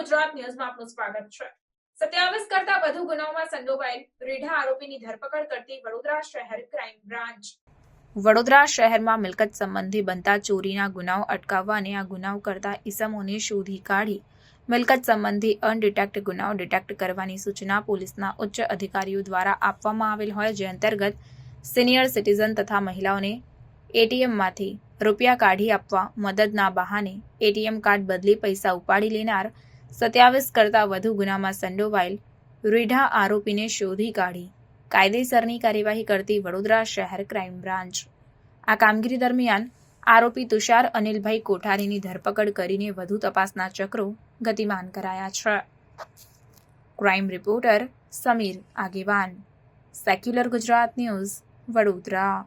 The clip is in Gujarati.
ગુજરાત ન્યૂઝમાં આપનું સ્વાગત છે. સત્યાવીસ કરતા વધુ ગુનાઓમાં સંડોવાયેલ રીઢા આરોપીની ધરપકડ કરતી વડોદરા શહેર ક્રાઇમ બ્રાન્ચ. વડોદરા શહેરમાં મિલકત સંબંધી બનતા ચોરીના ગુનાઓ અટકાવવા અને આ ગુનાઓ કરતા ઇસમોને શોધી કાઢી મિલકત સંબંધી અનડિટેક્ટ ગુનાઓ ડિટેક્ટ કરવાની સૂચના પોલીસના ઉચ્ચ અધિકારીઓ દ્વારા આપવામાં આવેલ હોય જે અંતર્ગત સિનિયર સિટીઝન તથા મહિલાઓને એટીએમમાંથી રૂપિયા કાઢી આપવા મદદના બહાને એટીએમ કાર્ડ બદલી પૈસા ઉપાડી લેનાર સત્યાવીસ કરતાં વધુ ગુનામાં સંડોવાયેલ રીઢા આરોપીને શોધી કાઢી. કાયદેસરની કાર્યવાહી કરતી વડોદરા શહેર ક્રાઇમ બ્રાન્ચ. આ કામગીરી દરમિયાન આરોપી તુષાર અનિલભાઈ કોઠારીની ધરપકડ કરીને વધુ તપાસના ચક્રો ગતિમાન કરાયા છે. Crime reporter Samir Agewan. Secular Gujarat news Vadodara.